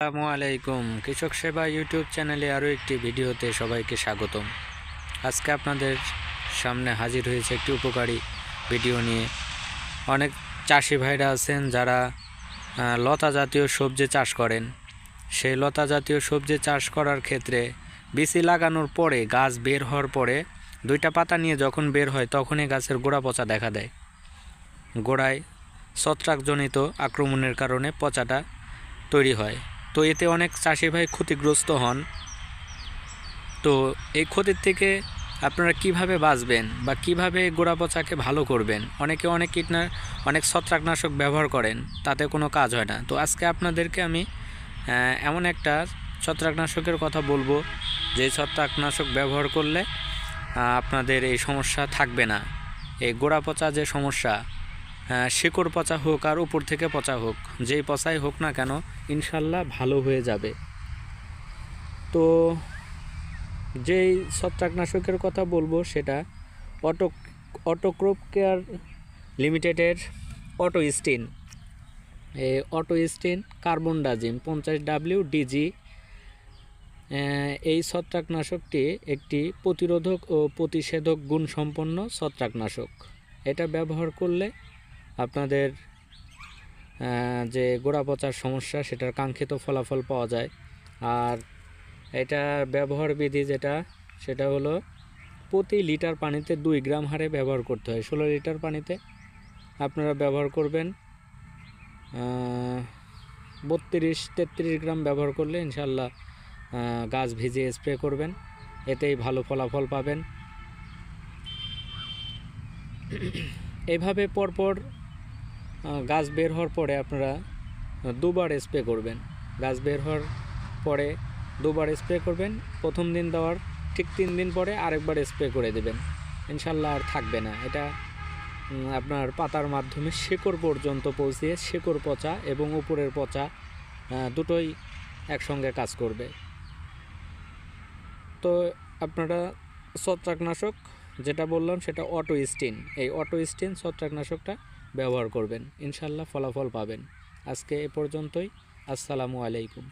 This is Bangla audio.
আসসালামু আলাইকুম। কৃষক সেবা ইউটিউব চ্যানেলে আরও একটি ভিডিওতে সবাইকে স্বাগতম। আজকে আপনাদের সামনে হাজির হয়েছে একটি উপকারী ভিডিও নিয়ে। অনেক চাষি ভাইরা আছেন যারা লতা জাতীয় সবজি চাষ করেন। সেই লতা জাতীয় সবজি চাষ করার ক্ষেত্রে বিচি লাগানোর পরে, গাছ বের হওয়ার পরে দুইটা পাতা নিয়ে যখন বের হয়, তখনই গাছের গোড়া পচা দেখা দেয়। গোড়ায় ছত্রাকজনিত আক্রমণের কারণে পচাটা তৈরি হয়। তো এতে অনেক চাষি ভাই ক্ষতিগ্রস্ত হন। তো এই ক্ষতির থেকে আপনারা কীভাবে বাঁচবেন বা কীভাবে গোড়া পচাকে ভালো করবেন? অনেকে অনেক কীটনা, অনেক ছত্রাকনাশক ব্যবহার করেন, তাতে কোনো কাজ হয় না। তো আজকে আপনাদেরকে আমি এমন একটা ছত্রাকনাশকের কথা বলব, যে ছত্রাকনাশক ব্যবহার করলে আপনাদের এই সমস্যা থাকবে না। এই গোড়া পচা যে সমস্যা শিকড় পচা হোক আর উপর থেকে পচা হোক, যেই পচাই হোক না কেন, ইনশাল্লাহ ভালো হয়ে যাবে। তো যেই ছত্রাকনাশকের কথা বলব সেটা, অটো অটোক্রোপ কেয়ার লিমিটেডের অটো স্টিন। এই অটো স্টিন কার্বন ডাজিম পঞ্চাশ ডাব্লিউ ডিজি। এই ছত্রাকনাশকটি একটি প্রতিরোধক ও প্রতিষেধক গুণসম্পন্ন ছত্রাকনাশক। এটা ব্যবহার করলে আপনাদের যে গোড়া পচার সমস্যা, সেটার কাঙ্ক্ষিত ফলাফল পাওয়া যায়। আর এটা ব্যবহার বিধি যেটা, সেটা হলো প্রতি লিটার পানিতে দুই গ্রাম হারে ব্যবহার করতে হয়। ষোলো লিটার পানিতে আপনারা ব্যবহার করবেন বত্রিশ, তেত্রিশ গ্রাম ব্যবহার করলে ইনশাল্লাহ গাছ ভিজিয়ে স্প্রে করবেন। এতেই ভালো ফলাফল পাবেন। এভাবে পরপর গাছ বের হওয়ার পরে আপনারা দুবার স্প্রে করবেন। গাছ বের হওয়ার পরে দুবার স্প্রে করবেন। প্রথম দিন দেওয়ার ঠিক তিন দিন পরে আরেকবার স্প্রে করে দেবেন। ইনশাল্লাহ আর থাকবে না। এটা আপনার পাতার মাধ্যমে শেকড় পর্যন্ত পৌঁছিয়ে শেকড় পচা এবং উপরের পচা দুটোই একসঙ্গে কাজ করবে। তো আপনারা ছত্রাকনাশক যেটা বললাম সেটা অটো স্টিন এই অটো স্টিন ছত্রাকনাশকটা ব্যবহার করবেন। ইনশাল্লাহ ফলাফল পাবেন। আজকে এ পর্যন্তই। আসসালামু আলাইকুম।